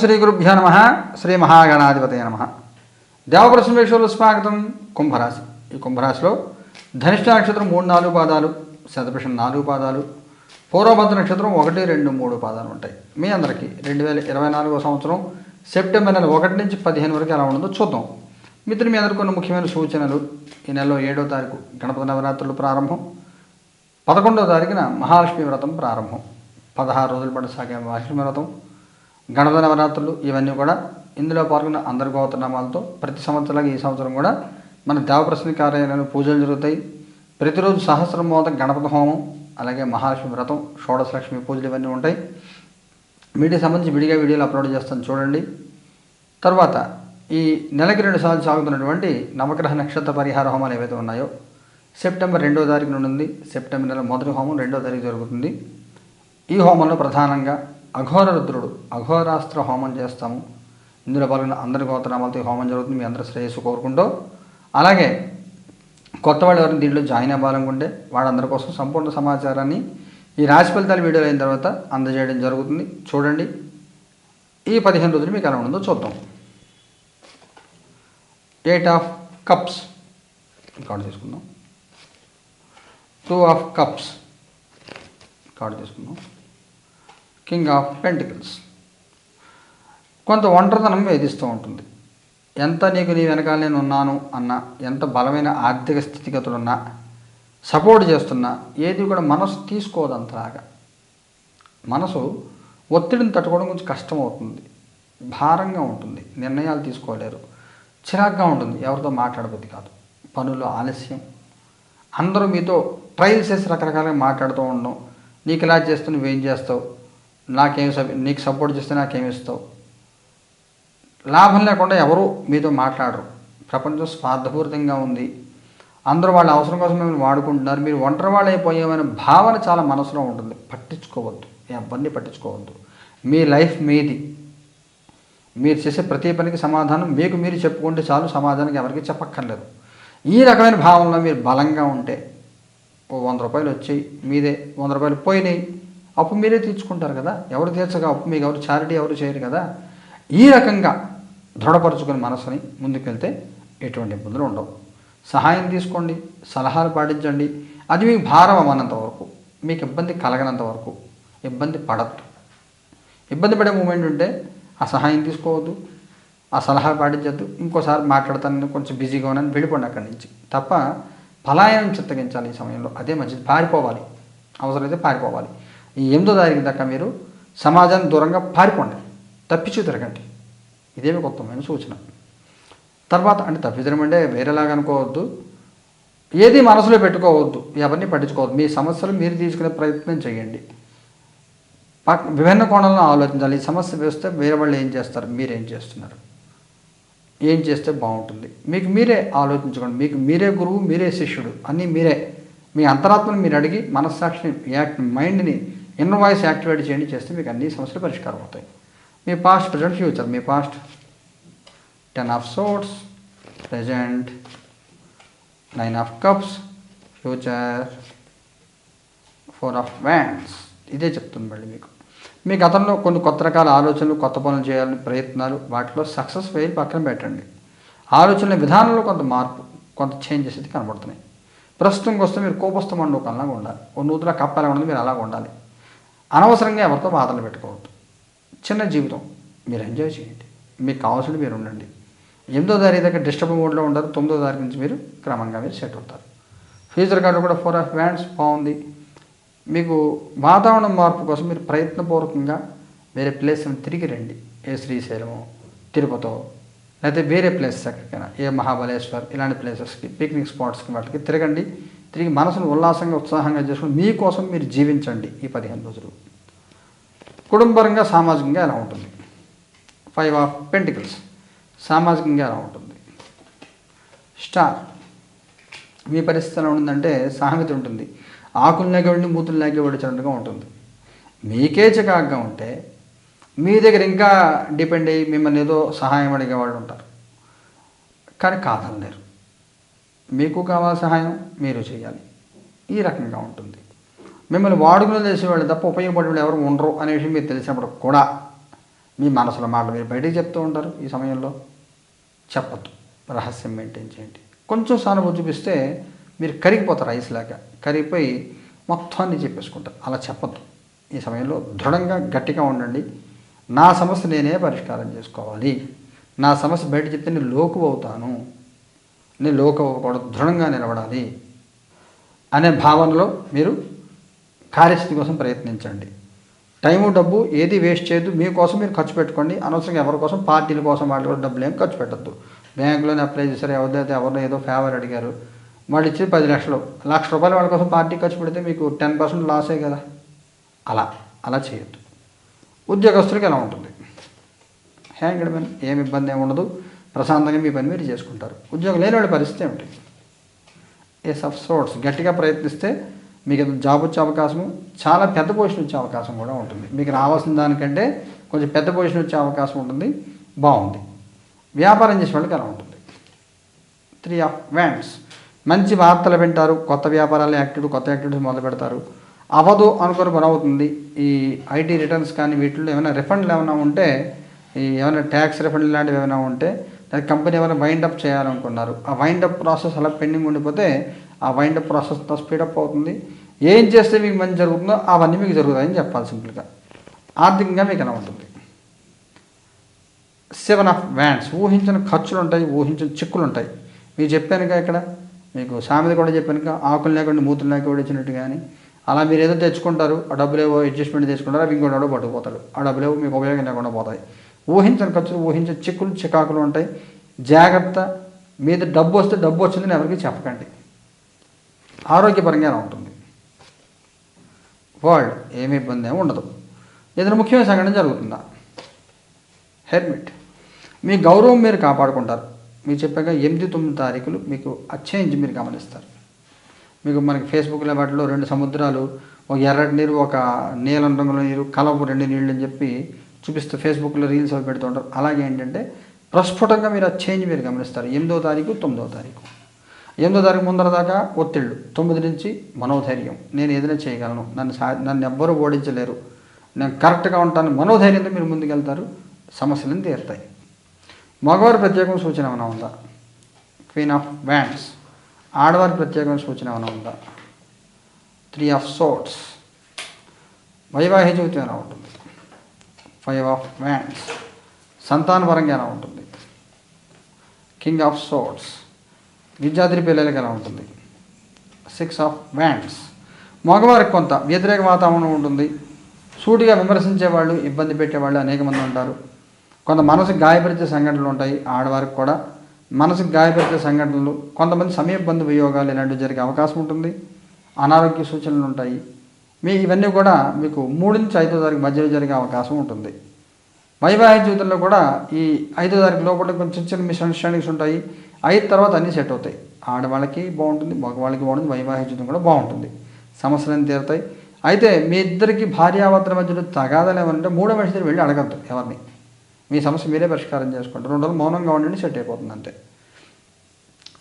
శ్రీ గురుభ్యో నమ శ్రీ మహాగణాధిపతయ నమ దేవప్రసమేశ్వరులు స్వాగతం కుంభరాశి. ఈ కుంభరాశిలో ధనిష్ట నక్షత్రం మూడు నాలుగు పాదాలు శతభిషం నాలుగు పాదాలు పూర్వభద్ర నక్షత్రం ఒకటి రెండు మూడు పాదాలు ఉంటాయి. మీ అందరికీ రెండు వేల ఇరవై నాలుగో సంవత్సరం సెప్టెంబర్ నెల ఒకటి నుంచి పదిహేను వరకు ఎలా ఉండదో చూద్దాం. మిత్రులు మీ అందరికీ కొన్ని ముఖ్యమైన సూచనలు. ఈ నెలలో ఏడో తారీఖు గణపతి నవరాత్రులు ప్రారంభం. పదకొండవ తారీఖున మహాలక్ష్మి వ్రతం ప్రారంభం. పదహారు రోజుల పాటు సాగే మహాలక్ష్మి వ్రతం. గణప నవరాత్రులు ఇవన్నీ కూడా ఇందులో పాల్గొన్న అందరి గోత్రనామాలతో ప్రతి సంవత్సరానికి ఈ సంవత్సరం కూడా మన దేవప్రసన్న కార్యాలయంలో పూజలు జరుగుతాయి. ప్రతిరోజు సహస్రం మోత గణపతి హోమం అలాగే మహాలక్ష్మి వ్రతం షోడశ లక్ష్మి పూజలు ఇవన్నీ ఉంటాయి. వీటికి సంబంధించి విడిగా వీడియోలు అప్లోడ్ చేస్తాను చూడండి. తర్వాత ఈ నెలకి రెండు సార్లు సాగుతున్నటువంటి నవగ్రహ నక్షత్ర పరిహార హోమాలు ఏవైతే ఉన్నాయో సెప్టెంబర్ రెండో తారీఖు నుండి ఉంది. సెప్టెంబర్ నెల మొదటి హోమం రెండో తారీఖు జరుగుతుంది. ఈ హోమంలో ప్రధానంగా అఘోర రుద్రుడు అఘోరాస్త్ర హోమం చేస్తాము. ఇందులో పాల్గొన్న అందరి గోత్రనామాలతో హోమం జరుగుతుంది. మీ అందరూ శ్రేయస్సు కోరుకుంటూ. అలాగే కొత్త వాళ్ళు ఎవరైనా దీంట్లో జాయిన్ అవ్వాలనుకుంటే వాళ్ళందరి కోసం సంపూర్ణ సమాచారాన్ని ఈ రాశి ఫలితాలు వీడియోలు అయిన తర్వాత అందజేయడం జరుగుతుంది. చూడండి. ఈ పదిహేను రోజులు మీకు ఎలా ఉందో చూద్దాం. ఎయిట్ ఆఫ్ కప్స్ కార్డు తీసుకుందాం. టూ ఆఫ్ కప్స్ కార్డు తీసుకుందాం. కింగ్ ఆఫ్ పెంటికల్స్ కొంత ఒంటరితనం వేధిస్తూ ఉంటుంది. ఎంత నీకు నీ వెనకాల నేను ఉన్నాను అన్న ఎంత బలమైన ఆర్థిక స్థితిగతులున్నా సపోర్ట్ చేస్తున్నా ఏది కూడా మనసు తీసుకోదు అంతలాగా మనసు ఒత్తిడిని తట్టుకోవడం కొంచెం కష్టం అవుతుంది భారంగా ఉంటుంది. నిర్ణయాలు తీసుకోలేరు. చిరాగ్గా ఉంటుంది. ఎవరితో మాట్లాడబుద్ది కాదు. పనులు ఆలస్యం. అందరూ మీతో ట్రయల్స్ చేసి రకరకాలుగా మాట్లాడుతూ ఉండడం. నీకు ఇలా చేస్తూ నువ్వేం చేస్తావు? నాకేం నీకు సపోర్ట్ చేస్తే నాకేమి ఇస్తావు? లాభం లేకుండా ఎవరు మీతో మాట్లాడరు. ప్రపంచం స్వార్థపూరితంగా ఉంది. అందరూ వాళ్ళ అవసరం కోసం మిమ్మల్ని వాడుకుంటున్నారు. మీరు ఒంటరి వాళ్ళు అయిపోయామనే భావన చాలా మనసులో ఉంటుంది. పట్టించుకోవద్దు. ఎవరిని పట్టించుకోవద్దు. మీ లైఫ్ మీది. మీరు చేసే ప్రతి పనికి సమాధానం మీకు మీరు చెప్పుకుంటే చాలు సమాధానం ఎవరికి చెప్పక్కర్లేదు. ఈ రకమైన భావనలో మీరు బలంగా ఉంటే ఓ వంద రూపాయలు వచ్చాయి. మీదే వంద రూపాయలు పోయినాయి. అప్పు మీరే తీర్చుకుంటారు కదా. ఎవరు తీర్చగా అప్పు మీకు ఎవరు చారిటీ ఎవరు చేయరు కదా. ఈ రకంగా దృఢపరుచుకుని మనసుని ముందుకెళ్తే ఎటువంటి ఇబ్బందులు ఉండవు. సహాయం తీసుకోండి సలహాలు పాటించండి. అది మీకు భారం అవ్వనంత వరకు మీకు ఇబ్బంది కలగనంత వరకు ఇబ్బంది పడద్దు. ఇబ్బంది పడే మూమెంట్ ఉంటే ఆ సహాయం తీసుకోవద్దు ఆ సలహా పాటించద్దు. ఇంకోసారి మాట్లాడతాను కొంచెం బిజీగా ఉన్నాను వెళ్ళిపోండి అక్కడి నుంచి. తప్ప పలాయనం చిత్తగించాలి ఈ సమయంలో అదే మంచిది. పారిపోవాలి. అవసరమైతే పారిపోవాలి. ఈ ఎనిమిదో తారీఖు దాకా మీరు? సమాజాన్ని దూరంగా పారిపోండి. తప్పించు తిరగండి. ఇదే మీకు ఉత్తమమైన సూచన. తర్వాత అంటే తప్పించడం అంటే వేరేలాగా అనుకోవద్దు. ఏది మనసులో పెట్టుకోవద్దు. ఎవరిని పట్టించుకోవద్దు. మీ సమస్యలు మీరు తీసుకునే ప్రయత్నం చేయండి. విభిన్న కోణంలో ఆలోచించాలి. ఈ సమస్య వేస్తే వేరే వాళ్ళు ఏం చేస్తారు? మీరేం చేస్తున్నారు? ఏం చేస్తే బాగుంటుంది? మీకు మీరే ఆలోచించుకోండి. మీకు మీరే గురువు మీరే శిష్యుడు. అన్నీ మీరే. మీ అంతరాత్మను మీరు అడిగి మనస్సాక్షిని యాక్ట్ మైండ్ని ఇన్వాయిస్ యాక్టివేట్ చేయండి చేస్తే మీకు అన్ని సమస్యలు పరిష్కారం అవుతాయి. మీ past present future me past ten of swords present nine of cups future four of wands ఇదే చెప్తుంది మళ్ళీ మీకు. మీ గతంలో కొన్ని కొత్త రకాల ఆలోచనలు కొత్త పనులు చేయాలని ప్రయత్నాలు వాటిలో సక్సెస్ ఫెయిల్ పక్కన పెట్టండి. ఆలోచనల విధానంలో కొంత మార్పు కొంత చేంజెస్ అయితే కనబడుతున్నాయి. ప్రస్తుతం వస్తే మీరు కోపస్థ మండూకంలాగా ఉండాలి. ఓ నూతుల కప్పలాగా ఉండదు మీరు అలాగ ఉండాలి. అనవసరంగా ఎవరితో బాధలు పెట్టుకోవద్దు. చిన్న జీవితం. మీరు ఎంజాయ్ చేయండి. మీకు కావాల్సింది మీరు ఉండండి. ఎనిమిదో తారీఖు దగ్గర డిస్టర్బ్ మోడ్లో ఉండరు. తొమ్మిదో తారీఖు నుంచి మీరు క్రమంగా మీరు సెట్ అవుతారు. ఫ్యూచర్ కార్డు కూడా ఫోర్ ఆఫ్ బ్యాండ్స్ బాగుంది. మీకు వాతావరణం మార్పు కోసం మీరు ప్రయత్నపూర్వకంగా వేరే ప్లేస్ తిరిగి రండి. ఏ శ్రీశైలమో తిరుపతో లేకపోతే వేరే ప్లేసెస్ ఎక్కడికైనా. ఏ మహాబలేశ్వర్ ఇలాంటి ప్లేసెస్కి పిక్నిక్ స్పాట్స్కి వాటికి తిరగండి. తిరిగి మనసును ఉల్లాసంగా ఉత్సాహంగా చేసుకుని మీకోసం మీరు జీవించండి ఈ పదిహేను రోజులు. కుటుంబపరంగా సామాజికంగా ఎలా ఉంటుంది? ఫైవ్ ఆఫ్ పెంటికల్స్ సామాజికంగా ఎలా ఉంటుంది? స్టార్ మీ పరిస్థితి ఎలా ఉంటుందంటే సామెత ఉంటుంది. ఆకులు లాగేవాడిని మూతులు లాగేవాడిచినట్టుగా ఉంటుంది. మీకే చికాగ్గా ఉంటే మీ దగ్గర ఇంకా డిపెండ్ అయ్యి మిమ్మల్ని ఏదో సహాయం అడిగే వాళ్ళు ఉంటారు. కానీ కాదనలేరు. మీకు కావాలి సహాయం మీరు చేయాలి. ఈ రకంగా ఉంటుంది. మిమ్మల్ని వాడుకుని చేసేవాళ్ళు తప్ప ఉపయోగపడే వాళ్ళు ఎవరు ఉండరు అనే విషయం మీరు తెలిసినప్పుడు కూడా మీ మనసులో మాటలు మీరు బయటికి చెప్తూ ఉంటారు ఈ సమయంలో. చెప్పద్దు. రహస్యం మెయింటైన్ చేయండి. కొంచెం సానుభూతి చూపిస్తే మీరు కరిగిపోతారు ఐస్ లాగా. కరిగిపోయి మొత్తాన్ని చెప్పేసుకుంటారు. అలా చెప్పద్దు. ఈ సమయంలో దృఢంగా గట్టిగా ఉండండి. నా సమస్య నేనే పరిష్కారం చేసుకోవాలి. నా సమస్య బయట చెప్తే నేను లోకు అవుతాను నేను లోకు దృఢంగా నిలబడాలి అనే భావనలో మీరు కార్యస్థితి కోసం ప్రయత్నించండి. టైము డబ్బు ఏది వేస్ట్ చేయొద్దు. మీకోసం మీరు ఖర్చు పెట్టుకోండి. అనవసరంగా ఎవరి కోసం పార్టీల కోసం వాళ్ళు కూడా డబ్బులు ఏం ఖర్చు పెట్టద్దు. బ్యాంకులోనే అప్లై చేశారు ఎవరిదైతే ఎవరినో ఏదో ఫేవర్ అడిగారు. వాళ్ళు ఇచ్చి పది లక్షలు లక్ష రూపాయలు వాళ్ళ కోసం పార్టీ ఖర్చు పెడితే మీకు టెన్ పర్సెంట్ లాసే కదా? అలా అలా చేయొద్దు. ఉద్యోగస్తులకి ఎలా ఉంటుంది? హ్యాంగ్ ఏమి ఇబ్బంది ఏమి ఉండదు. ప్రశాంతంగా మీ పని మీరు చేసుకుంటారు. ఉద్యోగం లేని వాళ్ళ పరిస్థితి ఏమిటి? ఎస్ ఆఫ్ సోర్ట్స్ గట్టిగా ప్రయత్నిస్తే మీకు జాబ్ వచ్చే అవకాశము చాలా పెద్ద పొజిషన్ వచ్చే అవకాశం కూడా ఉంటుంది. మీకు రావాల్సిన దానికంటే కొంచెం పెద్ద పొజిషన్ వచ్చే అవకాశం ఉంటుంది బాగుంది. వ్యాపారం చేసే వాళ్ళకి ఎలా ఉంటుంది. త్రీ ఆఫ్ వ్యాండ్స్ మంచి వార్తలు వింటారు కొత్త వ్యాపారాలు యాక్టివిటీ కొత్త యాక్టివిటీస్ మొదలు పెడతారు. అవ్వదు అనుకుని పని అవుతుంది. ఈ ఐటీ రిటర్న్స్ కానీ వీటిల్లో ఏమైనా రిఫండ్లు ఏమైనా ఉంటే ఈ ఏమైనా ట్యాక్స్ రిఫండ్ లాంటివి ఏమైనా ఉంటే లేదా కంపెనీ ఎవరైనా వైండప్ చేయాలనుకున్నారు. ఆ వైండ్ అప్ ప్రాసెస్ అలా పెండింగ్ ఉండిపోతే ఆ వైండ్ అప్ ప్రాసెస్ స్పీడప్ అవుతుంది. ఏం చేస్తే మీకు మంచి జరుగుతుందో అవన్నీ మీకు జరుగుతాయని చెప్పాలి సింపుల్గా ఆర్థికంగా మీకు ఎలా ఉంటుంది? సెవెన్ ఆఫ్ వ్యాండ్స్ ఊహించిన ఖర్చులు ఉంటాయి ఊహించిన చిక్కులు ఉంటాయి మీకు చెప్పానుగా ఇక్కడ మీకు సామెత కూడా చెప్పానుగా ఆకులు లేకుండా మూతులు లేకుండా ఇచ్చినట్టు కానీ. అలా మీరు ఏదో తెచ్చుకుంటారు ఆ డబ్బులు ఏవో అడ్జస్ట్మెంట్ తెచ్చుకుంటారు అవి ఇంకోటి పట్టుకుపోతాడు ఆ డబ్బులు ఏవో మీకు ఉపయోగం లేకుండా పోతాయి. ఊహించని ఖర్చులు ఊహించే చిక్కులు చికాకులు ఉంటాయి. జాగ్రత్త. మీద డబ్బు వస్తే డబ్బు వచ్చిందని ఎవరికి చెప్పకండి. ఆరోగ్యపరంగా ఉంటుంది. వరల్డ్ ఏమి ఇబ్బంది ఏమి ఉండదు. ఏదైనా ముఖ్యమైన సంఘటన జరుగుతుందా? హెల్మెట్ మీ గౌరవం మీరు కాపాడుకుంటారు. మీరు చెప్పాక ఎనిమిది తొమ్మిది తారీఖులు మీకు ఆ మీరు గమనిస్తారు. మీకు మనకి ఫేస్బుక్లో వాటిలో రెండు సముద్రాలు ఒక ఎర్రటి నీరు ఒక నీలం రంగుల నీరు కలపు రెండు నీళ్ళు అని చెప్పి చూపిస్తూ ఫేస్బుక్లో రీల్స్ అవి పెడుతూ ఉంటారు. అలాగే ఏంటంటే ప్రస్ఫుటంగా మీరు ఆ చేంజ్ మీరు గమనిస్తారు. ఎనిమిదో తారీఖు తొమ్మిదో తారీఖు. ఎనిమిదో తారీఖు ముందర దాకా ఒత్తిళ్ళు. తొమ్మిది నుంచి మనోధైర్యం. నేను ఏదైనా చేయగలను. నన్ను సా నన్ను ఎవ్వరూ ఓడించలేరు. నేను కరెక్ట్గా ఉంటాను. మనోధైర్యంతో మీరు ముందుకెళ్తారు. సమస్యలను తీరుతాయి. మగవారి ప్రత్యేకం సూచన ఏమైనా ఉందా? క్వీన్ ఆఫ్ వ్యాండ్స్ ఆడవారి ప్రత్యేకమైన సూచన ఏమైనా ఉందా? త్రీ ఆఫ్ సోట్స్ వైవాహిక జీవితం ఎలా ఉంటుంది? ఫైవ్ ఆఫ్ వ్యాండ్స్ సంతానపరంగా ఎలా ఉంటుంది? కింగ్ ఆఫ్ సోట్స్ విద్యార్థి పిల్లలకి ఎలా ఉంటుంది? సిక్స్ ఆఫ్ వ్యాండ్స్ మగవారికి కొంత వ్యతిరేక వాతావరణం ఉంటుంది. సూటిగా విమర్శించే వాళ్ళు ఇబ్బంది పెట్టేవాళ్ళు అనేక మంది ఉంటారు. కొంత మనసుకు గాయపరిచే సంఘటనలు ఉంటాయి. ఆడవారికి కూడా మనసుకు గాయపరిచే సంఘటనలు కొంతమంది సమయబంధు వియోగాలు ఇలాంటివి జరిగే అవకాశం ఉంటుంది. అనారోగ్య సూచనలు ఉంటాయి. మీ ఇవన్నీ కూడా మీకు మూడు నుంచి ఐదో తారీఖు మధ్యలో జరిగే అవకాశం ఉంటుంది. వైవాహిక జీవితంలో కూడా ఈ ఐదో తారీఖు లోపల కొంచెం చిన్న మిస్అండర్స్టాండింగ్స్ ఉంటాయి. ఐదు తర్వాత అన్నీ సెట్ అవుతాయి. ఆడవాళ్ళకి బాగుంటుంది మగవాళ్ళకి బాగుంటుంది వైవాహిక జీవితం కూడా బాగుంటుంది. సమస్యలు తీరుతాయి. అయితే మీ ఇద్దరికి భార్యాభర్తల మధ్యలో తగాదాలు ఏమంటే మూడో మనిషి దగ్గర వెళ్ళి అడగద్దు ఎవరిని. మీ సమస్య మీరే పరిష్కారం చేసుకుంటారు రెండు రోజులు మౌనంగా ఉండండి సెట్ అయిపోతుంది అంతే.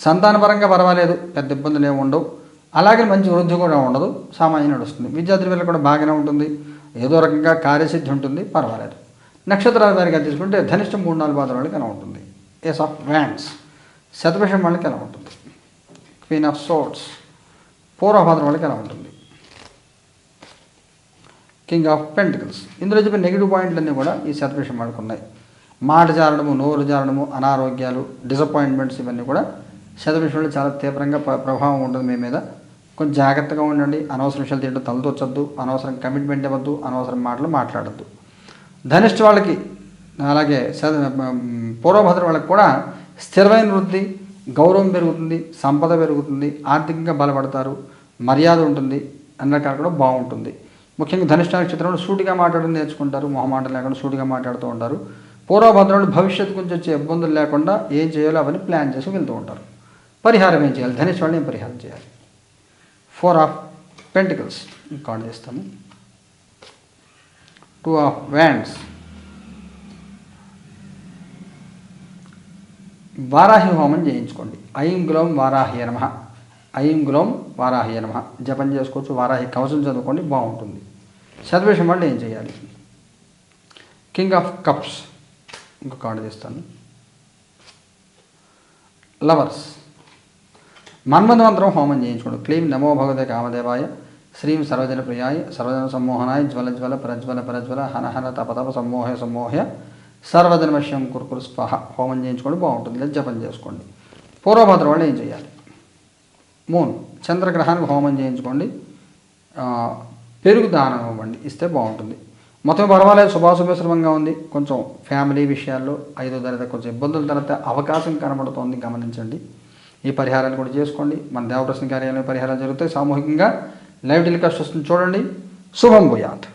సంతానపరంగా పర్వాలేదు పెద్ద ఇబ్బందులు ఏమి ఉండవు. అలాగే మంచి వృద్ధి కూడా ఉండదు సామాన్యం నడుస్తుంది. విద్యార్థి వేళ కూడా బాగానే ఉంటుంది. ఏదో రకంగా కార్యసిద్ధి ఉంటుంది పర్వాలేదు. నక్షత్రాల వారిగా తీసుకుంటే ధనిష్టం మూడు నాలుగు పాత్ర వాళ్ళకి ఎలా ఉంటుంది? ఏస్ ఆఫ్ వ్యాండ్స్ శతభిషం వాళ్ళకి ఎలా ఉంటుంది? క్వీన్ ఆఫ్ సోట్స్ పూర్వభాద్ర వాళ్ళకి ఎలా ఉంటుంది? కింగ్ ఆఫ్ పెంటికల్స్ ఇందులో చెప్పిన నెగిటివ్ పాయింట్లన్నీ కూడా ఈ శతభిషం వాళ్ళకు ఉన్నాయి. మాట జారడము నోరు జారడము అనారోగ్యాలు డిసప్పాయింట్మెంట్స్ ఇవన్నీ కూడా శతభిషంలో చాలా తీవ్రంగా ప్రభావం ఉంటుంది మీ మీద. కొంచెం జాగ్రత్తగా ఉండండి. అనవసరం విషయాలు తింటూ తలదొచ్చొద్దు అనవసరం కమిట్మెంట్ ఇవ్వద్దు. అనవసరం మాటలు మాట్లాడద్దు. ధనిష్ట వాళ్ళకి అలాగే పూర్వభద్ర వాళ్ళకి కూడా స్థిరమైన వృద్ధి గౌరవం పెరుగుతుంది సంపద పెరుగుతుంది ఆర్థికంగా బలపడతారు మర్యాద ఉంటుంది అన్న రకాలు కూడా బాగుంటుంది. ముఖ్యంగా ధనిష్ట నక్షత్రంలో సూటిగా మాట్లాడడం నేర్చుకుంటారు మొహమాట లేకుండా సూటిగా మాట్లాడుతూ ఉంటారు. పూర్వభద్రుడు భవిష్యత్తు గురించి వచ్చే ఇబ్బందులు లేకుండా ఏం చేయాలో అవన్నీ ప్లాన్ చేసి వెళ్తూ ఉంటారు. పరిహారం ఏం చేయాలి? ధనిష్ట వాళ్ళని ఏం పరిహారం చేయాలి? ఫోర్ ఆఫ్ పెంటికల్స్ కార్డు చేస్తాము. Two of wands. వారాహి హోమం చేయించుకోండి. ఐం గ్లోం వారాహి నమ. ఐం గ్లోం వారాహి నమ. జపం చేసుకోవచ్చు వారాహి కవచం చదువుకోండి బాగుంటుంది. శతవేషం వాళ్ళు ఏం చేయాలి? King of cups. ఇంకొక కార్డు చేస్తాను. లవర్స్. మన్మధవంతరం హోమం చేయించుకోండి. క్లీం నమో భగవతే కామదేవాయ శ్రీం సర్వజన ప్రియాయ సర్వజన సమ్మోహనాయ జ్వల జ్వల ప్రజ్వల ప్రజ్వల హన హన తప తప సమ్మోహ సమ్మోహ సర్వజన్మశ్యం కురుకురు స్పహ హోమం చేయించుకోండి బాగుంటుంది. లేదా జపం చేసుకోండి. పూర్వభద్రం వాళ్ళు ఏం చేయాలి? మూన్ చంద్రగ్రహానికి హోమం చేయించుకోండి. పెరుగు దానం ఇవ్వండి. ఇస్తే బాగుంటుంది. మొత్తం పర్వాలేదు శుభాశుభశ్రమంగా ఉంది. కొంచెం ఫ్యామిలీ విషయాల్లో ఐదో తరగతి కొంచెం ఇబ్బందుల తర్వాత అవకాశం కనబడుతోంది గమనించండి. ఈ పరిహారాలు కూడా చేసుకోండి. మన దేవప్రసన్న కార్యాలయం పరిహారాలు జరుగుతాయి. సామూహికంగా లైవ్ టెలికాస్ట్ వస్తుంది చూడండి. శుభం భూయాత్.